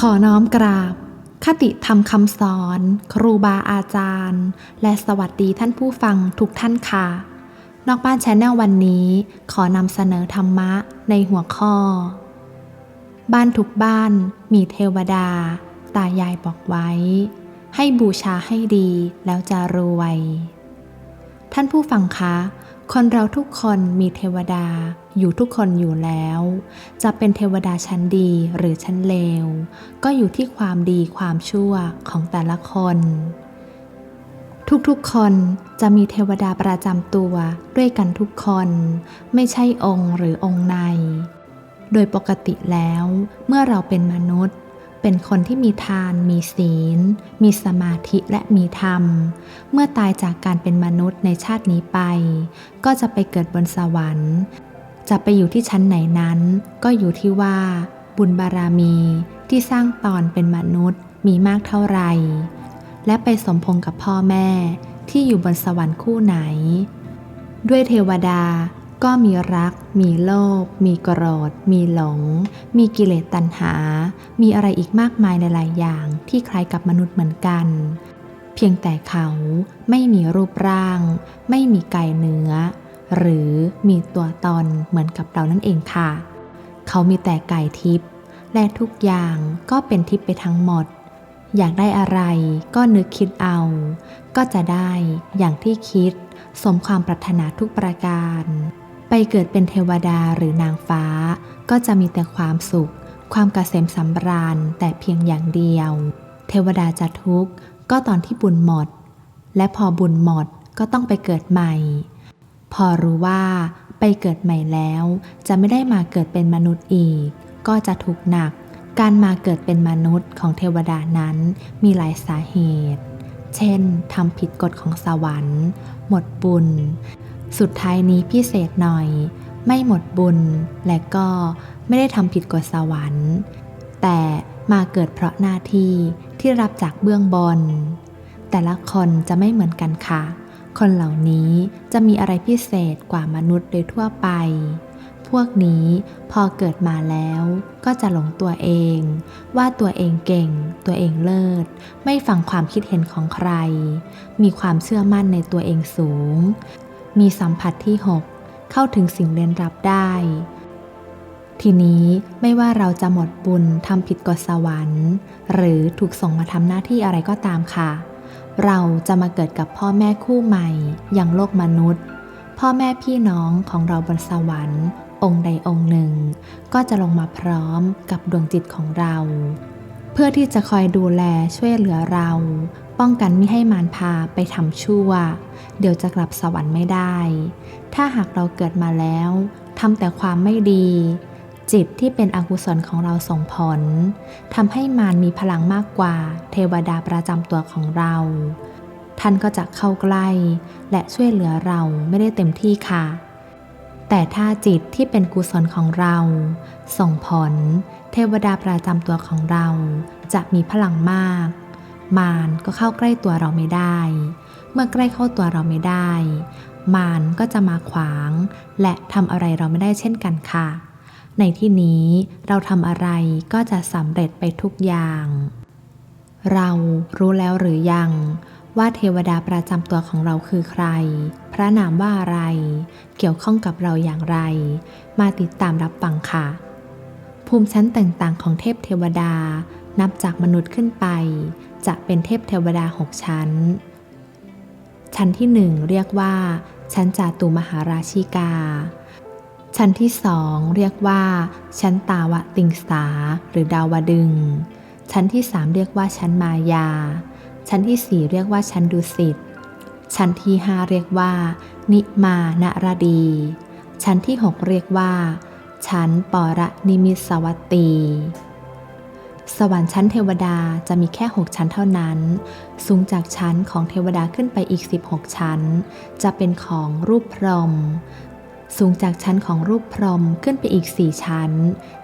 ขอน้อมกราบ คติธรรมคำสอน ครูบาอาจารย์ และสวัสดีท่านผู้ฟังทุกท่านค่ะ นอกบ้านแชนแนลวันนี้ ขอนำเสนอธรรมะในหัวข้อ บ้านทุกบ้านมีเทวดา ตายายบอกไว้ ให้บูชาให้ดีแล้วจะรวย ท่านผู้ฟังคะ คนเราทุกคนมีเทวดาอยู่ทุกคนอยู่แล้ว จะเป็นเทวดาชั้นดีหรือชั้นเลว ก็อยู่ที่ความดีความชั่วของแต่ละคน ทุกๆคนจะมีเทวดาประจำตัวด้วยกันทุกคน ไม่ใช่องค์หรือองค์ใน โดยปกติแล้วเมื่อเราเป็นมนุษย์ เป็นคนที่มีทาน มีศีล มีสมาธิและมีธรรม เมื่อตายจากการเป็นมนุษย์ในชาตินี้ไป ก็จะไปเกิดบนสวรรค์ จะไปอยู่ที่ชั้นไหนนั้น ก็อยู่ที่ว่า บุญบารมีที่สร้างตอนเป็นมนุษย์มีมากเท่าไหร่ และไปสมพงกับพ่อแม่ที่อยู่บนสวรรค์คู่ไหน ด้วยเทวดา ก็มีรัก มีโลภ มีโกรธ มีหลง มีกิเลสตัณหา มีอะไรอีกมากมายหลายๆอย่างที่คล้ายกับมนุษย์เหมือนกัน เพียงแต่เขาไม่มีรูปร่าง ไม่มีไก่เนื้อ หรือมีตัวตนเหมือนกับเรานั่นเองค่ะ เขามีแต่ไก่ทิพย์และทุกอย่างก็เป็นทิพย์ไปทั้งหมด อยากได้อะไรก็นึกคิดเอา ก็จะได้อย่างที่คิด สมความปรารถนาทุกประการ ไปเกิดเป็นเทวดาหรือนางฟ้า ก็จะมีแต่ความสุข ความกเกษมสำราญแต่เพียงอย่างเดียว เทวดาจะทุกข์ก็ตอนที่บุญหมด และพอบุญหมดก็ต้องไปเกิดใหม่ พอรู้ว่าไปเกิดใหม่แล้ว จะไม่ได้มาเกิดเป็นมนุษย์อีก ก็จะทุกข์หนัก การมาเกิดเป็นมนุษย์ของเทวดานั้นมีหลายสาเหตุ เช่นทำผิดกฎของสวรรค์ หมดบุญ สุดท้ายนี้พิเศษหน่อย ไม่หมดบุญและก็ไม่ได้ทำผิดกฎสวรรค์ แต่มาเกิดเพราะหน้าที่ที่รับจากเบื้องบน แต่ละคนจะไม่เหมือนกันค่ะ คนเหล่านี้จะมีอะไรพิเศษกว่ามนุษย์โดยทั่วไป พวกนี้พอเกิดมาแล้วก็จะหลงตัวเอง ว่าตัวเองเก่ง ตัวเองเลิศ ไม่ฟังความคิดเห็นของใคร มีความเชื่อมั่นในตัวเองสูง มีสัมผัสที่หกเข้าถึงสิ่งเร้นรับได้ ทีนี้ไม่ว่าเราจะหมดบุญทำผิดกฎสวรรค์ หรือถูกส่งมาทำหน้าที่อะไรก็ตามค่ะ เราจะมาเกิดกับพ่อแม่คู่ใหม่ อย่างโลกมนุษย์ พ่อแม่พี่น้องของเราบนสวรรค์ องค์ใดองค์หนึ่ง ก็จะลงมาพร้อมกับดวงจิตของเรา เพื่อที่จะคอยดูแลช่วยเหลือเรา ป้องกันไม่ให้มารพาไปทำชั่ว เดี๋ยวจะกลับสวรรค์ไม่ได้ ถ้าหากเราเกิดมาแล้วทำแต่ความไม่ดี จิตที่เป็นอกุศลของเราส่งผลทำให้มารมีพลังมากกว่า เทวดาประจำตัวของเรา ท่านก็จะเข้าใกล้ และช่วยเหลือเราไม่ได้เต็มที่ค่ะ แต่ถ้าจิตที่เป็นกุศลของเรา ส่งผล เทวดาประจำตัวของเราจะมีพลังมาก มารก็เข้าใกล้ตัวเราไม่ได้ เมื่อใกล้เข้าตัวเราไม่ได้ มารก็จะมาขวาง และทำอะไรเราไม่ได้เช่นกันค่ะ ในที่นี้เราทำอะไรก็จะสำเร็จไปทุกอย่าง เรารู้แล้วหรือยัง ว่าเทวดาประจำตัวของเราคือใคร พระนามว่าอะไร เกี่ยวข้องกับเราอย่างไร มาติดตามรับฟังค่ะ ภูมิชั้นต่างๆ ของเทพเทวดานับจากมนุษย์ขึ้นไป จะเป็นเทพเทวดาหกชั้น ชั้นที่หนึ่งเรียกว่า ชั้นจาตุมหาราชิกา ชั้นที่สองเรียกว่า ชั้นตาวติงสาหรือดาวดึง ชั้นที่สามเรียกว่าชั้นมายา ชั้นที่สี่เรียกว่าชั้นดุสิต ชั้นที่ห้าเรียกว่า นิมานรดี ชั้นที่หกเรียกว่า ชั้นปรนิมิสวัตตี สวรรค์ชั้นเทวดาจะมีแค่ 6 ชั้นเท่านั้น สูงจากชั้นของเทวดาขึ้นไปอีก 16 ชั้น จะเป็นของรูปพรหมสูงจากชั้นของรูปพรหมขึ้นไปอีก 4 ชั้น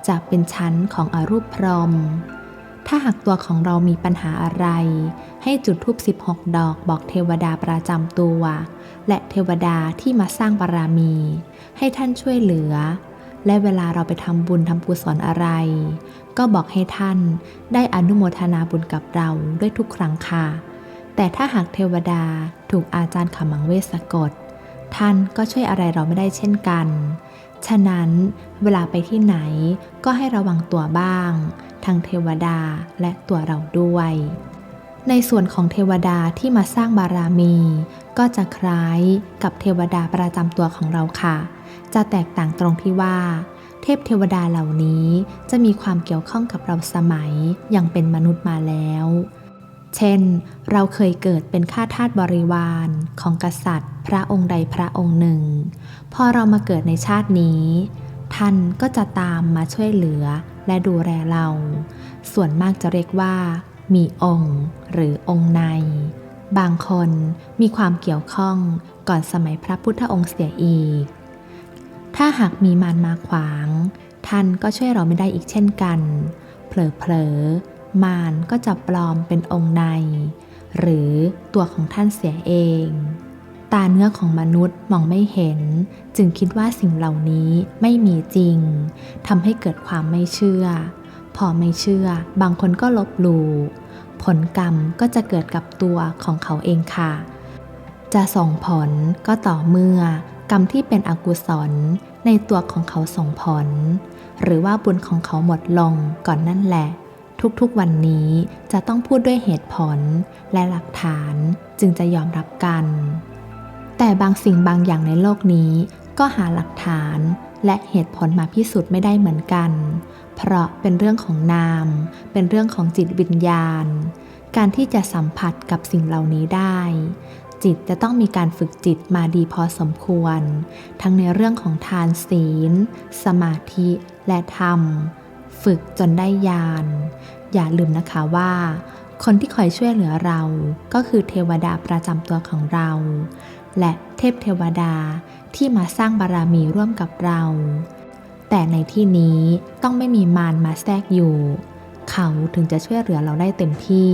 จะเป็นชั้นของอรูปพรหมถ้าหากตัวของเรามีปัญหาอะไร ให้จุดธูป16 ดอกบอกเทวดาประจำตัว และเทวดาที่มาสร้างบารมี ให้ท่านช่วยเหลือ และเวลาเราไปทำบุญทำกุศลอะไร ก็บอกให้ท่านได้อนุโมทนาบุญกับเราด้วยทุกครั้งค่ะ แต่ถ้าหากเทวดาถูกอาจารย์ขมังเวสสะกด ท่านก็ช่วยอะไรเราไม่ได้เช่นกัน ฉะนั้นเวลาไปที่ไหนก็ให้ระวังตัวบ้าง ทั้งเทวดาและตัวเราด้วย ในส่วนของเทวดาที่มาสร้างบารมี ก็จะคล้ายกับเทวดาประจำตัวของเราค่ะ จะแตกต่างตรงที่ว่า เทพเทวดาเหล่านี้จะมีความเกี่ยวข้องกับเราสมัยยังเป็นมนุษย์มาแล้ว เช่น เราเคยเกิดเป็นข้าทาสบริวารของกษัตริย์ พระองค์ใดพระองค์หนึ่ง พอเรามาเกิดในชาตินี้ ท่านก็จะตามมาช่วยเหลือและดูแลเรา ส่วนมากจะเรียกว่า มีองค์ หรือองค์ใน บางคนมีความเกี่ยวข้องก่อนสมัยพระพุทธองค์เสียอีก ถ้าหากมีมารมาขวาง ท่านก็ช่วยเราไม่ได้อีกเช่นกัน เผลอๆ มารก็จะปลอมเป็นองค์ใน หรือตัวของท่านเสียเอง ตาเนื้อของมนุษย์มองไม่เห็น จึงคิดว่าสิ่งเหล่านี้ไม่มีจริงทำให้เกิดความไม่เชื่อ พอไม่เชื่อ บางคนก็ลบหลู่ผลกรรมก็จะเกิดกับตัวของเขาเองค่ะ จะส่งผลก็ต่อเมื่อ กรรมที่เป็นอกุศลในตัวของเขาส่งผล หรือว่าบุญของเขาหมดลงก่อนนั่นแหละ ทุกๆวันนี้จะต้องพูดด้วยเหตุผลและหลักฐานจึงจะยอมรับกัน แต่บางสิ่งบางอย่างในโลกนี้ก็หาหลักฐานและเหตุผลมาพิสูจน์ไม่ได้เหมือนกัน เพราะเป็นเรื่องของนาม เป็นเรื่องของจิตวิญญาณ การที่จะสัมผัสกับสิ่งเหล่านี้ได้ จิตจะต้องมีการฝึกจิตมาดีพอสมควร ทั้งในเรื่องของทานศีล สมาธิและธรรม ฝึกจนได้ญาณอย่าลืมนะคะว่า คนที่คอยช่วยเหลือเราก็คือเทวดาประจำตัวของเรา และเทพเทวดาที่มาสร้างบารมีร่วมกับเรา แต่ในที่นี้ต้องไม่มีมารมาแทรกอยู่ เขาถึงจะช่วยเหลือเราได้เต็มที่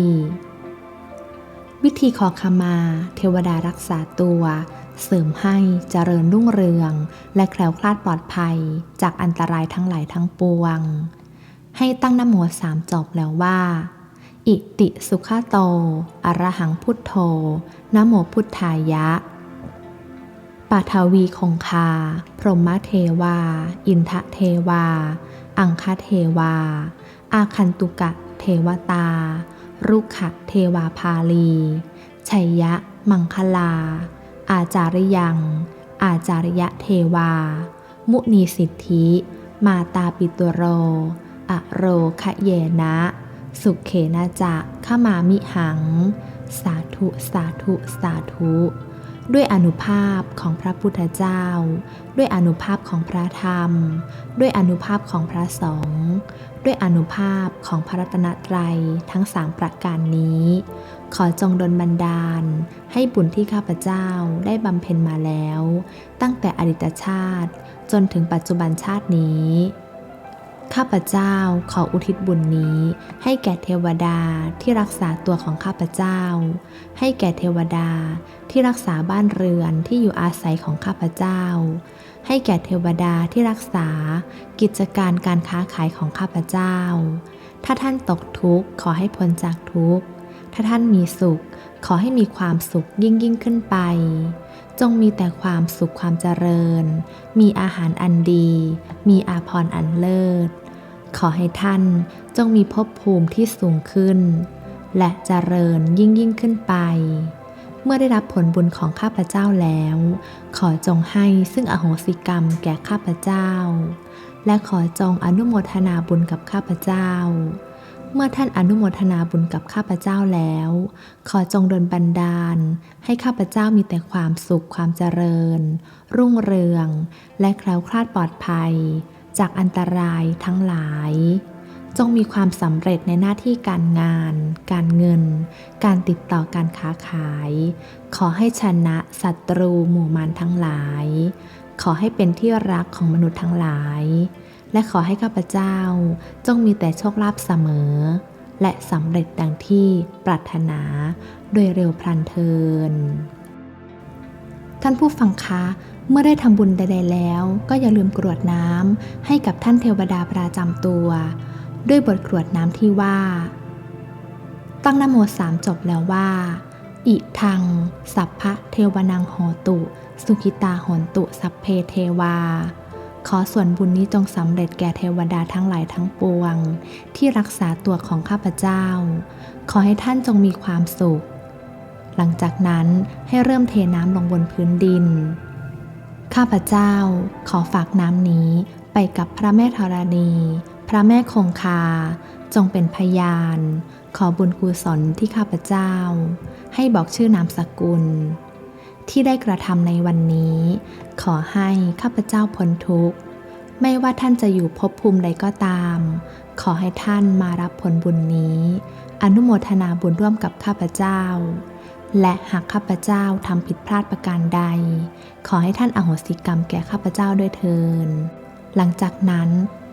วิธีขอขมา เทวดารักษาตัว เสริมให้เจริญรุ่งเรือง และแคล้วคลาดปลอดภัย จากอันตรายทั้งหลายทั้งปวง ให้ตั้งนโมสามจบแล้วว่า อิติสุขโต อรหังพุทโธนโมพุทธายะปาทวีคงคา พรหมเทวา อินทะเทวา อังคเทวา อาคันตุกะเทวตา รุขะเทวาพาลี ชัยยะ มังคลา อาจาริยัง อาจาริยะเทวา มุนีสิทธิ มาตาปิตุโร อโรคะเยนะ สุเขนะจะขมามิหัง สาธุ สาธุ สาธุด้วยอนุภาพของพระพุทธเจ้า ด้วยอนุภาพของพระธรรม ด้วยอนุภาพของพระสงฆ์ ด้วยอนุภาพของพระรัตนตรัยทั้งสามประการนี้ ขอจงดลบันดาล ให้บุญที่ข้าพเจ้าได้บำเพ็ญมาแล้ว ตั้งแต่อดีตชาติจนถึงปัจจุบันชาตินี้ ข้าพเจ้าขออุทิศบุญนี้ ให้แก่เทวดาที่รักษาตัวของข้าพเจ้า ให้แก่เทวดาที่รักษาบ้านเรือนที่อยู่อาศัยของข้าพเจ้า ให้แก่เทวดาที่รักษา กิจการการค้าขายของข้าพเจ้า ถ้าท่านตกทุกข์ขอให้พ้นจากทุกข์ ถ้าท่านมีสุข ขอให้มีความสุขยิ่งยิ่งขึ้นไป จงมีแต่ความสุขความเจริญ มีอาหารอันดี มีอาภรณ์อันเลิศ ขอให้ท่านจงมีภพภูมิที่สูงขึ้น และเจริญยิ่งยิ่งขึ้นไป มื่อได้รับผลบุญของข้าพเจ้าแล้ว ขอจงให้ซึ่งอโหสิกรรมแก่ข้าพเจ้า และขอจงอนุโมทนาบุญกับข้าพเจ้า เมื่อท่านอนุโมทนาบุญกับข้าพเจ้าแล้ว ขอจงดลบันดาล ให้ข้าพเจ้ามีแต่ความสุขความเจริญ รุ่งเรือง และแคล้วคลาดปลอดภัย จากอันตรายทั้งหลาย จงมีความสำเร็จในหน้าที่การงาน การเงิน การติดต่อการค้าขาย ขอให้ชนะศัตรูหมู่มารทั้งหลาย ขอให้เป็นที่รักของมนุษย์ทั้งหลาย และขอให้ข้าพเจ้า จงมีแต่โชคลาภเสมอ และสำเร็จดังที่ปรารถนา โดยเร็วพลันเทิน ท่านผู้ฟังคะเมื่อได้ทำบุญใด ๆ แล้ว ก็อย่าลืมกรวดน้ำให้กับท่านเทวดาประจำตัว ด้วยบทกรวดน้ำที่ว่า ตั้งนโมสามจบแล้วว่า อิทัง สัพพะเทวนังโหตุ สุขิตาโหนตุสัพเพเทวา ขอส่วนบุญนี้จงสำเร็จแก่เทวดาทั้งหลายทั้งปวง ที่รักษาตัวของข้าพเจ้า ขอให้ท่านจงมีความสุข หลังจากนั้นให้เริ่มเทน้ำลงบนพื้นดิน ข้าพเจ้าขอฝากน้ำนี้ไปกับพระแม่ธรณี พระแม่คงคา จงเป็นพยาน ขอบุญกุศลที่ข้าพเจ้า ให้บอกชื่อนามสกุล ที่ได้กระทำในวันนี้ ขอให้ข้าพเจ้าพ้นทุกข์ ไม่ว่าท่านจะอยู่ภพภูมิใดก็ตาม ขอให้ท่านมารับผลบุญนี้ อนุโมทนาบุญร่วมกับข้าพเจ้า และหากข้าพเจ้าทำผิดพลาดประการใด ขอให้ท่านอโหสิกรรมแก่ข้าพเจ้าด้วยเทินหลังจากนั้น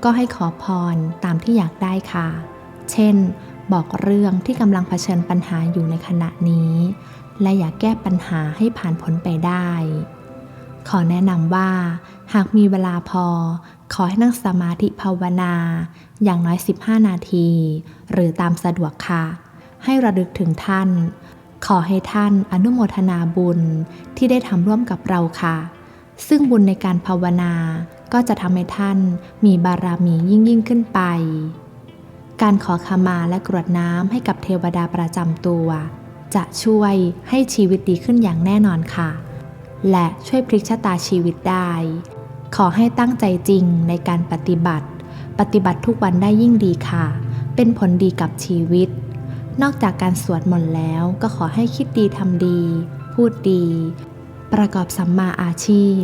ก็ให้ขอพรตามที่อยากได้ค่ะ เช่น บอกเรื่องที่กำลังเผชิญปัญหาอยู่ในขณะนี้ และอยากแก้ปัญหาให้ผ่านพ้นไปได้ ขอแนะนำว่า หากมีเวลาพอ ขอให้นั่งสมาธิภาวนา อย่างน้อย 15 นาที หรือตามสะดวกค่ะ ให้ระลึกถึงท่าน ขอให้ท่านอนุโมทนาบุญที่ได้ทำร่วมกับเราค่ะ ซึ่งบุญในการภาวนา ก็จะทำให้ท่านมีบารมียิ่งยิ่งขึ้นไป การขอขมาและกรวดน้ำให้กับเทวดาประจำตัว จะช่วยให้ชีวิตดีขึ้นอย่างแน่นอนค่ะ และช่วยพลิกชะตาชีวิตได้ ขอให้ตั้งใจจริงในการปฏิบัติ ปฏิบัติทุกวันได้ยิ่งดีค่ะ เป็นผลดีกับชีวิต นอกจากการสวดมนต์แล้วก็ขอให้คิดดีทำดี พูดดี ประกอบสัมมาอาชีพ